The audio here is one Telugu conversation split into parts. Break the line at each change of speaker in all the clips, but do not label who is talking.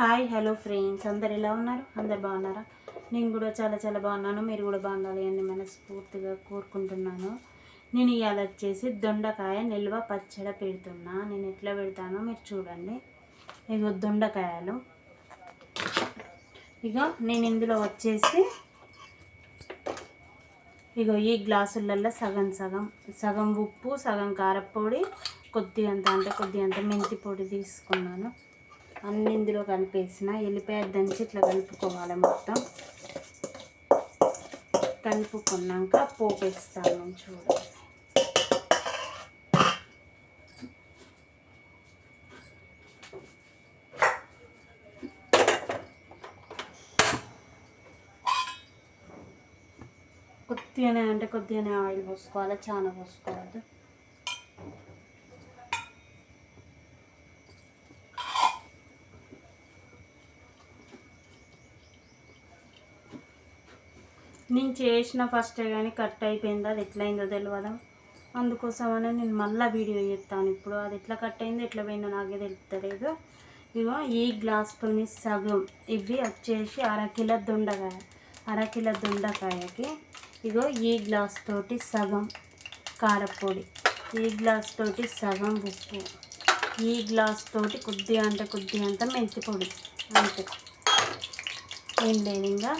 Hi hello friends. అందరు ఎలా ఉన్నారు? అందరు బాగున్నారా? నేను కూడా చాలా చాలా బాగున్నాను. మీరు కూడా బాగుండాలి అని మనస్ఫూర్తిగా కోరుకుంటున్నాను. నేను ఇవాళ వచ్చేసి దొండకాయ నిల్వ పచ్చడి పెడుతున్నా. నేను ఎట్లా పెడతానో మీరు చూడండి. ఇగో దొండకాయలు. ఇగో నేను ఇందులో వచ్చేసి ఇగో ఈ గ్లాసులలో సగం సగం సగం ఉప్పు సగం కారపొడి కొద్దిగంత అంటే కొద్దిగంత మెంతి పొడి తీసుకున్నాను. అన్ని ఇందులో కలిపేసిన ఎల్లిపాయ దంచి ఇట్లా కలుపుకోవాలి మొత్తం. కలుపుకున్నాక పోపు వేస్తాను చూడండి కొద్దిగానే అంటే కొద్దిగానే ఆయిల్ పోసుకోవాలి? చాలా పోసుకోవద్దు. నేను చేసిన ఫస్ట్ కానీ కట్ అయిపోయిందో. అది ఎట్లయిందో తెలియదు అందుకోసమనే నేను మళ్ళీ వీడియో చేస్తాను ఇప్పుడు. అది ఎట్లా కట్ అయిందో ఎట్లా పోయిందో నాకే తెలుస్తలేదు ఇగో ఈ గ్లాస్తోని సగం ఇవి వచ్చేసి అరకిల దొండకాయ అరకిల దొండకాయకి ఇగో ఈ గ్లాస్ తోటి సగం కారపొడి ఈ గ్లాస్ తోటి సగం ఉప్పు ఈ గ్లాస్ తోటి కొద్దిగా అంటే కొద్దిగా అంత. మెంతి పొడి అంతే ఏం లేదు ఇంకా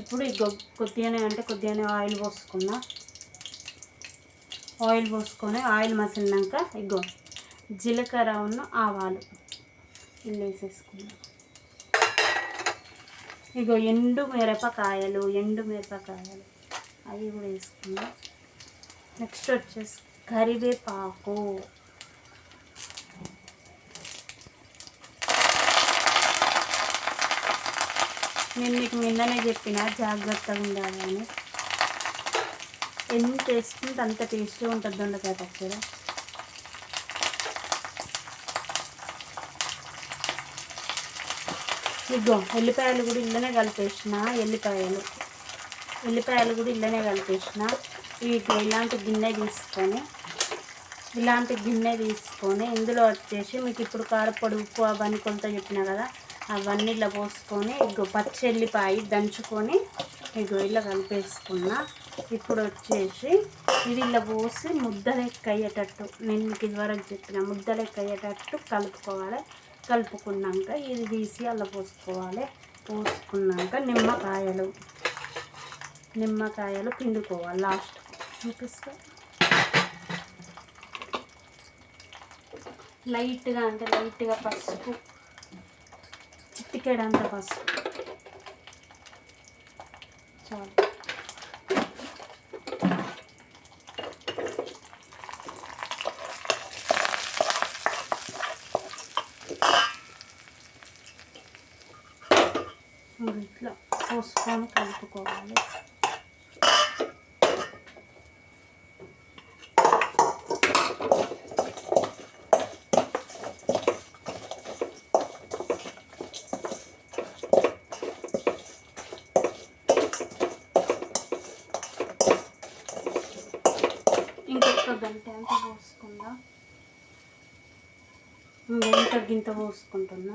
ఇప్పుడు ఇగో కొద్దిగానే అంటే కొద్దిగానే ఆయిల్ పోసుకున్నా. ఆయిల్ పోసుకొని ఆయిల్ మసిలినాక ఇగో జీలకర్ర ఉన్న ఆవాలు ఇల్లు వేసేసుకున్నా. ఇగో ఎండు మిరపకాయలు ఎండు మిరపకాయలు అవి కూడా వేసుకున్నా. నెక్స్ట్ వచ్చేసి కరివేపాకు. నేను మీకు నిన్ననే చెప్పిన జాగ్రత్తగా ఉండాలని ఎంత వేసుకుంటే అంత టేస్ట్గా ఉంటుంది దొండకాయ పచ్చడి. ఇదిగో ఎల్లిపాయలు కూడా ఇళ్ళనే కలిపేసిన ఎల్లిపాయలు. ఎల్లిపాయలు కూడా ఇళ్ళనే కలిపేసిన. వీటి ఇలాంటి గిన్నె తీసుకొని ఇలాంటి గిన్నె తీసుకొని ఇందులో వచ్చేసి మీకు ఇప్పుడు కారపొడి ఉప్పు అవన్నీ కొంత చెప్పిన కదా అవన్నీ ఇలా పోసుకొని ఇగో పచ్చి ఎల్లిపాయ దంచుకొని ఇగో ఇలా కలిపేసుకున్నా. ఇప్పుడు వచ్చేసి ఇది ఇలా పోసి ముద్ద లెక్క అయ్యేటట్టు నేను మీకు ఇదివరకు చెప్పిన ముద్ద లెక్క అయ్యేటట్టు కలుపుకోవాలి. కలుపుకున్నాక ఇది తీసి అలా పోసుకోవాలి. పోసుకున్నాక నిమ్మకాయలు నిమ్మకాయలు పిండుకోవాలి లాస్ట్. చూపిస్తా. లైట్గా అంటే లైట్గా పసుపు చిట్టికేడంత పసుపు చాలు. ఇట్లా పోసుకొని కలుపుకోవాలి. ఇంకొక గంట పోసుకుందా? ఎంత గింత పోసుకుంటున్నా?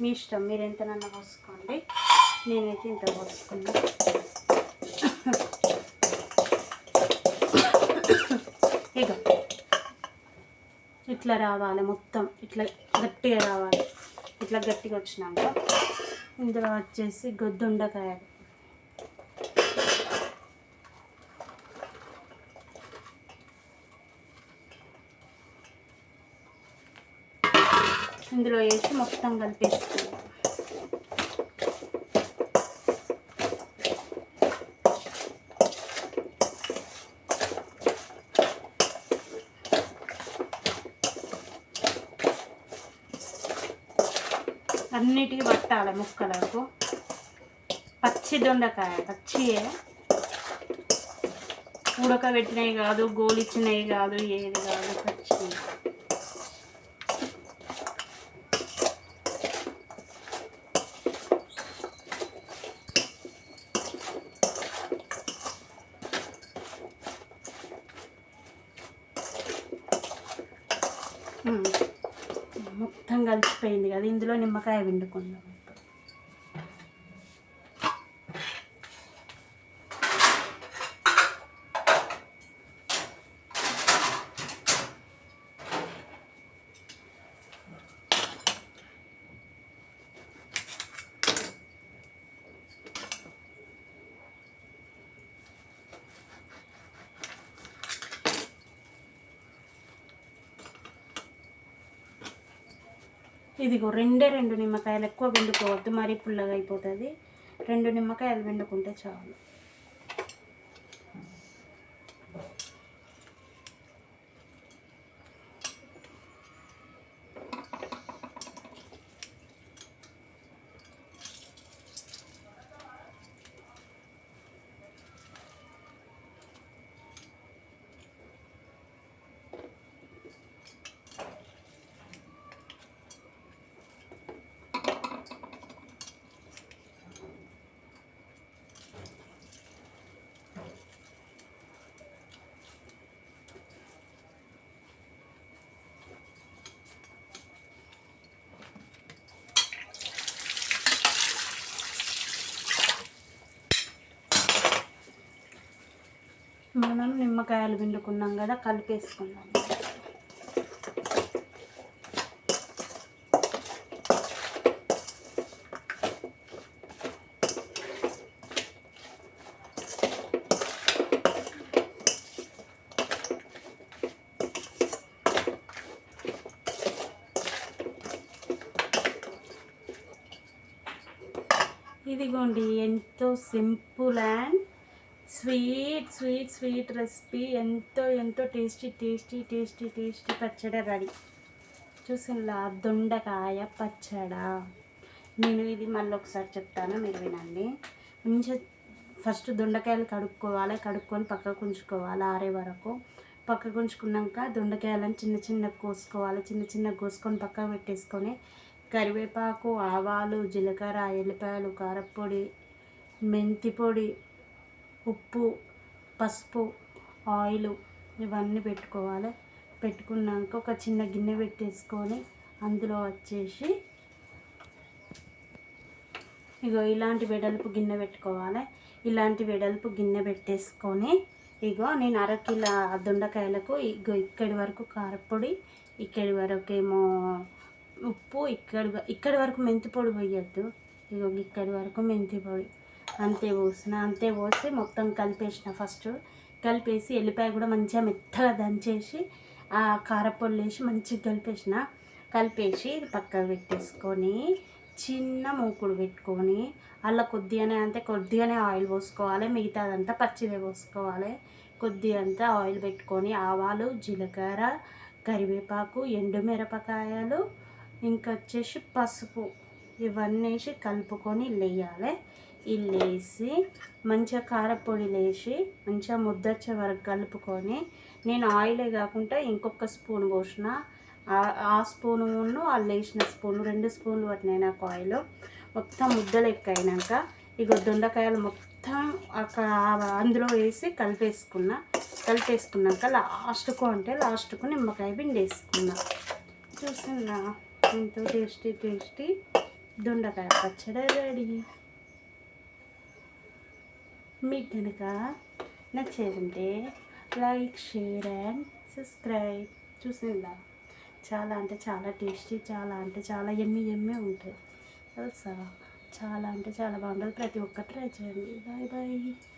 మీ ఇష్టం మీరు ఎంతనన్నా పోసుకోండి? నేనైతే ఇంత పోసుకున్నా. ఇక ఇట్లా రావాలి మొత్తం ఇట్లా గట్టిగా రావాలి. ఇట్లా గట్టిగా వచ్చినాక ఇందులో వచ్చేసి గొద్దుండకాయలు. ఇందులో వేసి మొత్తం కలిపేసుకోవాలి అన్నిటికీ పట్టాలి ముక్కలకు. పచ్చి దొండకాయ పచ్చియే. ఉడకబెట్టినవి కాదు గోలిచ్చినవి కాదు ఏది కాదు పచ్చి మొత్తం కలిసిపోయింది కదా ఇందులో నిమ్మకాయ పిండుకుందాం. ఇదిగో రెండే రెండు నిమ్మకాయలు ఎక్కువ పిండుకోవద్దు మరీ పుల్లగా అయిపోతుంది. రెండు నిమ్మకాయలు పిండుకుంటే చాలు. మనం నిమ్మకాయలు పిండుకున్నాం కదా కలిపేసుకున్నాం ఇదిగోండి ఎంతో simple and sweet sweet sweet recipe. ఎంతో ఎంతో టేస్టీ టేస్టీ టేస్టీ టేస్టీ పచ్చడి రెడీ. చూసినలా దొండకాయ పచ్చడా. నేను ఇది మళ్ళీ ఒకసారి చెప్తాను మీరు వినండి. మంచిగా ఫస్ట్ దొండకాయలు కడుక్కోవాలి కడుక్కొని పక్కకు ఉంచుకోవాలి ఆరే వరకు. పక్కకు ఉంచుకున్నాక దొండకాయలను చిన్న చిన్న కోసుకోవాలి చిన్న చిన్న కోసుకొని పక్కకు పెట్టేసుకొని కరివేపాకు ఆవాలు జీలకర్ర ఎల్లిపాయలు కారపొడి మెంతి పొడి ఉప్పు పసుపు ఆయిల్ ఇవన్నీ పెట్టుకోవాలి. పెట్టుకున్నాక ఒక చిన్న గిన్నె పెట్టేసుకొని అందులో వచ్చేసి ఇగో ఇలాంటి వెడల్పు గిన్నె పెట్టుకోవాలి. ఇలాంటి వెడల్పు గిన్నె పెట్టేసుకొని ఇగో నేను అరకిల దొండకాయలకు ఇగో ఇక్కడి వరకు కారపొడి ఇక్కడి వరకు ఏమో ఉప్పు ఇక్కడి ఇక్కడి వరకు మెంతి పొడి పోయొద్దు. ఇగో ఇక్కడి వరకు మెంతి పొడి అంతే పోసిన అంతే పోసి మొత్తం కలిపేసిన ఫస్ట్ కలిపేసి ఎల్లిపాయ కూడా మంచిగా మెత్తగా దంచేసి ఆ కారపొల్లు వేసి మంచిగా కలిపేసిన. కలిపేసి పక్కకు పెట్టేసుకొని చిన్న మూకుడు పెట్టుకొని అలా కొద్దిగానే అంటే కొద్దిగానే ఆయిల్ పోసుకోవాలి మిగతాదంతా పచ్చిదే పోసుకోవాలి. కొద్దిగా అంతా ఆయిల్ పెట్టుకొని ఆవాలు జీలకర్ర కరివేపాకు ఎండుమిరపకాయలు ఇంకా వచ్చేసి పసుపు. ఇవన్నీ వేసి కలుపుకొని వేయాలి. ఇల్లు వేసి మంచిగా కారపొడి వేసి మంచిగా ముద్దొచ్చే వరకు కలుపుకొని నేను ఆయిలే కాకుండా ఇంకొక స్పూన్ పోసిన. ఆ స్పూను వాళ్ళు వేసిన స్పూన్ రెండు స్పూన్లు పట్టినాయి నాకు ఆయిల్. మొత్తం ముద్దలు ఎక్కయినాక ఇక దొండకాయలు మొత్తం అక్కడ అందులో వేసి కలిపేసుకున్న. కలిపేసుకున్నాక లాస్ట్కు అంటే లాస్ట్కు నిమ్మకాయ పిండి వేసుకున్నా. చూస్తున్నా ఎంతో టేస్టీ టేస్టీ. దొండకాయ పచ్చడి రెడీ. మీకు కనుక నచ్చేదంటే లైక్ షేర్ అండ్ సబ్స్క్రైబ్. చూసిందా? చాలా అంటే చాలా టేస్టీ చాలా అంటే చాలా ఎమ్మి ఎమ్మి ఉంటుంది తెలుసా? చాలా అంటే చాలా బాగుంటుంది. ప్రతి ఒక్కటి ట్రై చేయండి. Bye bye.